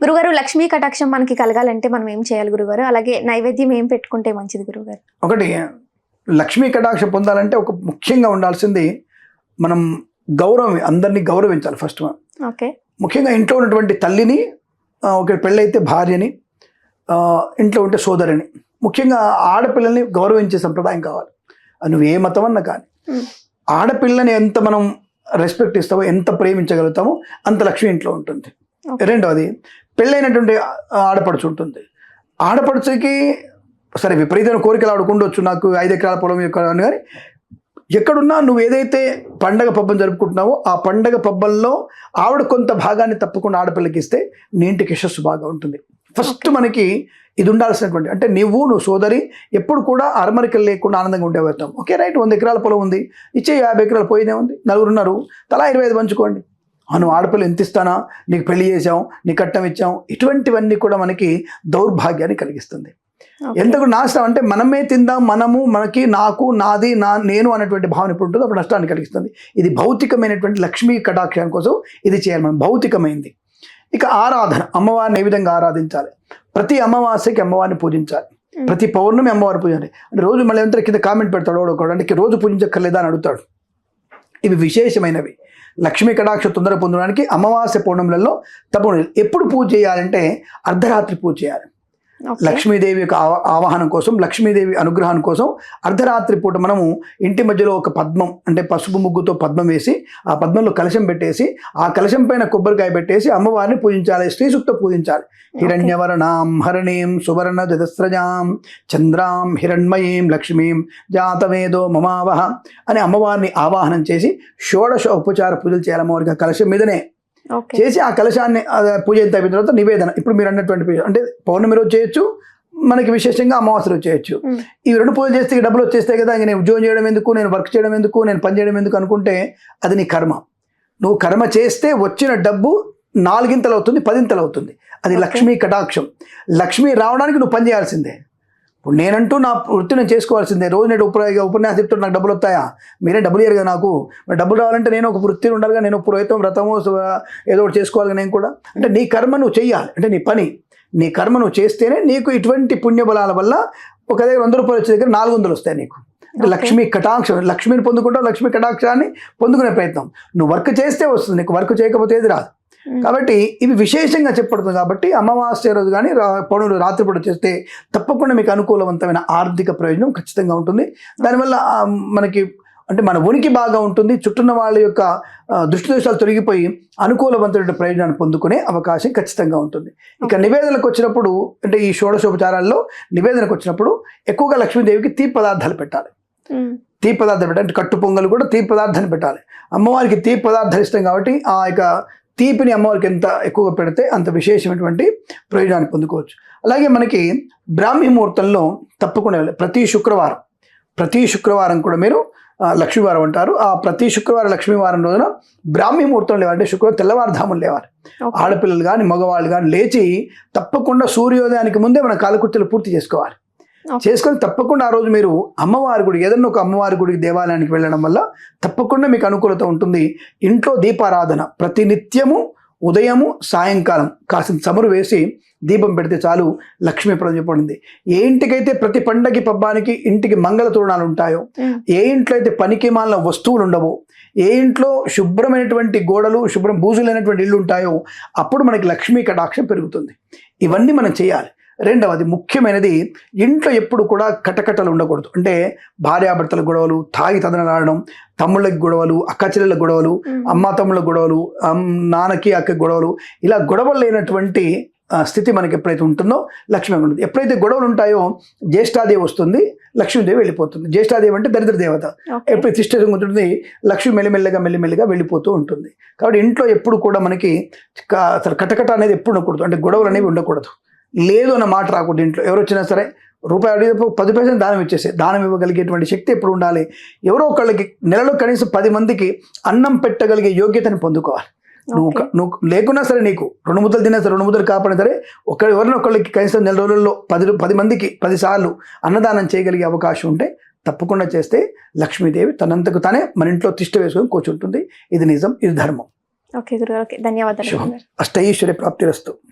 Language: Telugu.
గురుగారు లక్ష్మీ కటాక్షం మనకి కలగాలంటే మనం ఏం చేయాలి గురుగారు? అలాగే నైవేద్యం ఏం పెట్టుకుంటే మంచిది గురుగారు? ఒకటి లక్ష్మీ కటాక్ష పొందాలంటే ఒక ముఖ్యంగా ఉండాల్సింది మనం గౌరవం అందరినీ గౌరవించాలి ఫస్ట్ మనం ఓకే. ముఖ్యంగా ఇంట్లో ఉన్నటువంటి తల్లిని ఒక పెళ్ళైతే భార్యని ఇంట్లో ఉంటే సోదరిని. ముఖ్యంగా ఆడపిల్లల్ని గౌరవించే సంప్రదాయం కావాలి. నువ్వు ఏ మతం అన్నా కానీ. ఆడపిల్లని ఎంత మనం రెస్పెక్ట్ ఇస్తామో ఎంత ప్రేమించగలుగుతామో అంత లక్ష్మి ఇంట్లో ఉంటుంది. రెండవది పెళ్ళైనటువంటి ఆడపడుచు ఉంటుంది. ఆడపడుచుకి సరే విపరీతమైన కోరికలు ఆడుకుండొచ్చు నాకు ఐదు ఎకరాల పొలం యొక్క అని కానీ ఎక్కడున్నా నువ్వు ఏదైతే పండగ పబ్బం జరుపుకుంటున్నావో ఆ పండగ పబ్బల్లో ఆవిడ కొంత భాగాన్ని తప్పకుండా ఆడపిల్లకి ఇస్తే నీ ఇంటికి యశస్సు బాగా ఉంటుంది. ఫస్ట్ మనకి ఇది ఉండాల్సినటువంటి అంటే నువ్వు నువ్వు సోదరి ఎప్పుడు కూడా అరమరికలు లేకుండా ఆనందంగా ఉండేవాళ్ళం. ఓకే రైట్ వంద ఎకరాల పొలం ఉంది. ఇచ్చే యాభై ఎకరాలు పోయినే ఉంది. నలుగురు ఉన్నారు. తలా ఇరవై ఐదు పంచుకోండి. నువ్వు ఆడపిల్ల ఎంత ఇస్తానా? నీకు పెళ్ళి చేసాం నీకు కట్టం ఇచ్చాం. ఇటువంటివన్నీ కూడా మనకి దౌర్భాగ్యాన్ని కలిగిస్తుంది. ఎంతకు నాశనం అంటే మనమే తిందాం మనము మనకి నాకు నాది నా నేను అనేటువంటి భావన ఎప్పుడు ఉంటుందో అప్పుడు నష్టాన్ని కలిగిస్తుంది. ఇది భౌతికమైనటువంటి లక్ష్మీ కటాక్షం కోసం ఇది చేయాలి మనం భౌతికమైంది. ఇక ఆరాధన అమ్మవారిని ఏ విధంగా ఆరాధించాలి? ప్రతి అమావాస్యకి అమ్మవారిని పూజించాలి. ప్రతి పౌర్ణమి అమ్మవారిని పూజించాలి. అంటే రోజు మళ్ళీ ఎంత కింద కామెంట్ పెడతాడు ఒకడు. అంటే రోజు పూజించక్కర్లేదా? అని అడుగుతాడు. ఇవి విశేషమైనవి. లక్ష్మీ కటాక్ష తొందర పొందడానికి అమావాస్య పౌర్ణములలో తప్పకుండా ఎప్పుడు పూజ చేయాలంటే అర్ధరాత్రి పూజ చేయాలి. లక్ష్మీదేవి యొక్క ఆవ- ఆవాహనం కోసం లక్ష్మీదేవి అనుగ్రహం కోసం అర్ధరాత్రి పూట మనము ఇంటి మధ్యలో ఒక పద్మం అంటే పసుపు ముగ్గుతో పద్మం వేసి ఆ పద్మంలో కలశం పెట్టేసి ఆ కలశం పైన కొబ్బరికాయ పెట్టేసి అమ్మవారిని పూజించాలి శ్రీ సూక్త పూజించాలి హిరణ్యవర్ణాం హరణీం సువర్ణ జదస్రజాం చంద్రాం హిరణ్మయీం లక్ష్మీం జాతవేదో మమావహ అని అమ్మవారిని ఆవాహనం చేసి షోడశ ఉపచార పూజలు చేయాలి అమ్మవారికి. ఆ కలశం మీదనే చేసి ఆ కలశాన్ని పూజ అయిపోయిన తర్వాత నివేదన. ఇప్పుడు మీరు అన్నటువంటి పూజ అంటే పౌర్ణమి రోజు చేయొచ్చు మనకి విశేషంగా అమావాస్య రోజు చేయొచ్చు. ఈ రెండు పూజలు చేస్తే డబ్బులు వచ్చేస్తాయి కదా నేను ఉద్యోగం చేయడం ఎందుకు నేను వర్క్ చేయడం ఎందుకు నేను పని చేయడం ఎందుకు అనుకుంటే అది నీ కర్మ. నువ్వు కర్మ చేస్తే వచ్చిన డబ్బు నాలుగింతలు అవుతుంది పదింతలు అవుతుంది. అది. లక్ష్మీ కటాక్షం. లక్ష్మి రావడానికి నువ్వు పని చేయాల్సిందే. ఇప్పుడు నేనంటూ నా వృత్తి నేను చేసుకోవాల్సిందే. రోజు నేను ఉప ఉపన్యాసం చెప్తుంటే నాకు డబ్బులు వస్తాయా? మీరే డబ్బులు ఇయ్యరు కదా నాకు. మరి డబ్బులు రావాలంటే నేను ఒక వృత్తి ఉండాలిగా నేను పురోహితం వ్రతము ఏదో ఒకటి చేసుకోవాలి నేను కూడా. అంటే నీ కర్మ నువ్వు చెయ్యాలి. అంటే నీ పని. నీ కర్మ నువ్వు చేస్తేనే నీకు ఇటువంటి పుణ్యబలాల వల్ల ఒక దగ్గర వంద రూపాయలు వచ్చే దగ్గర నాలుగు వందలు వస్తాయి నీకు. లక్ష్మీ కటాక్షం లక్ష్మిని పొందుకుంటావు లక్ష్మీ కటాక్షాన్ని పొందుకునే ప్రయత్నం. నువ్వు వర్క్ చేస్తే వస్తుంది నీకు. వర్క్ చేయకపోతే ఏది రాదు. కాబట్టి ఇవి విశేషంగా చెప్పబడుతుంది కాబట్టి అమావాస్య రోజు కానీ పౌర్ణమి రాత్రిపూట చేస్తే తప్పకుండా మీకు అనుకూలవంతమైన ఆర్థిక ప్రయోజనం ఖచ్చితంగా ఉంటుంది. దానివల్ల మనకి అంటే మన ఉనికి బాగా ఉంటుంది చుట్టూన్న వాళ్ళ యొక్క దృష్టి దోషాలు తొలగిపోయి అనుకూలవంతమైన ప్రయోజనాన్ని పొందుకునే అవకాశం ఖచ్చితంగా ఉంటుంది. ఇక. నివేదనకు వచ్చినప్పుడు అంటే ఈ షోడశోపచారాల్లో నివేదనకు వచ్చినప్పుడు ఎక్కువగా లక్ష్మీదేవికి తీపి పదార్థాలు పెట్టాలి. తీపి పదార్థాలు పెట్టాలి. అంటే కట్టు పొంగలు కూడా తీపి పదార్థాన్ని పెట్టాలి. అమ్మవారికి తీపి పదార్థాలు ఇష్టం కాబట్టి ఆ యొక్క తీపిని అమ్మవారికి ఎంత ఎక్కువగా పెడితే అంత విశేషమైనటువంటి ప్రయోజనాన్ని పొందుకోవచ్చు అలాగే మనకి బ్రాహ్మీ ముహూర్తంలో తప్పకుండా వెళ్ళాలి. ప్రతి శుక్రవారం ప్రతి శుక్రవారం కూడా మీరు లక్ష్మీవారం అంటారు ఆ ప్రతి శుక్రవారం లక్ష్మీవారం రోజున బ్రాహ్మీ ముహూర్తం లేవాలి అంటే శుక్రవారం తెల్లవారుధాములు లేవాలి. ఆడపిల్లలు కానీ మగవాళ్ళు కానీ లేచి తప్పకుండా సూర్యోదయానికి ముందే మన కాలకృత్యలు పూర్తి చేసుకోవాలి. చేసుకొని తప్పకుండా ఆ రోజు మీరు అమ్మవారి గుడి ఏదన్నా ఒక అమ్మవారి గుడికి దేవాలయానికి వెళ్ళడం వల్ల తప్పకుండా మీకు అనుకూలత ఉంటుంది. ఇంట్లో దీపారాధన ప్రతి నిత్యము ఉదయము సాయంకాలం కాసిన చమురు వేసి దీపం పెడితే చాలు లక్ష్మీప్రదం చెప్పబడింది. ఏ ఇంటికైతే ప్రతి పండగకి పబ్బానికి ఇంటికి మంగళ తోరణాలు ఉంటాయో. ఏ ఇంట్లో అయితే పనికి మాలిన వస్తువులు ఉండవో ఏ ఇంట్లో శుభ్రమైనటువంటి గోడలు శుభ్రం బూజులైనటువంటి ఇల్లు ఉంటాయో అప్పుడు మనకి లక్ష్మీ కటాక్షం పెరుగుతుంది. ఇవన్నీ మనం చేయాలి. రెండవది ముఖ్యమైనది ఇంట్లో ఎప్పుడు కూడా కటకటలు ఉండకూడదు. అంటే భార్యాభర్తల గొడవలు తాగి తదనలాడడం తమ్ముళ్ళకి గొడవలు అక్క చెల్లెళ్ళ గొడవలు. అమ్మ తమ్ముళ్ళ గొడవలు నాన్నకి అక్క గొడవలు ఇలా గొడవలు లేనటువంటి స్థితి మనకి ఎప్పుడైతే ఉంటుందో లక్ష్మి ఉంటుంది. ఎప్పుడైతే గొడవలు ఉంటాయో జ్యేష్ఠాదేవి వస్తుంది లక్ష్మీదేవి వెళ్ళిపోతుంది. జ్యేష్ఠాదేవి అంటే దరిద్ర దేవత. ఎప్పుడు తిష్ట ఉంటుంది లక్ష్మి మెల్లిమెల్లిగా మెల్లిమెల్లిగా వెళ్ళిపోతూ ఉంటుంది. కాబట్టి ఇంట్లో ఎప్పుడు కూడా మనకి అసలు కటకట అనేది ఎప్పుడు ఉండకూడదు. అంటే గొడవలు అనేవి ఉండకూడదు. లేదు అన్న మాట రాకూడదు ఇంట్లో. ఎవరు వచ్చినా సరే రూపాయి అడిగితే పది పైసలు దానం ఇచ్చేసే దానం ఇవ్వగలిగేటువంటి శక్తి ఎప్పుడు ఉండాలి? ఎవరో ఒకళ్ళకి నెలలో కనీసం పది మందికి అన్నం పెట్టగలిగే యోగ్యతను పొందుకోవాలి. నువ్వు నువ్వు లేకున్నా సరే నీకు రెండు ముద్దలు తిన్నా సరే రెండు ముద్దలు కాపాడినా సరే ఒకరు ఎవరిని ఒకళ్ళకి కనీసం నెల రోజుల్లో పది పది మందికి పది సార్లు అన్నదానం చేయగలిగే అవకాశం ఉంటే తప్పకుండా చేస్తే లక్ష్మీదేవి తనంతకు తానే మన ఇంట్లో తిష్ట వేసుకొని కూర్చుంటుంది. ఇది నిజం ఇది ధర్మం. ఓకే గురుగారు ఓకే. ధన్యవాదాలు. అష్టైశ్వర్య ప్రాప్తిరస్తు.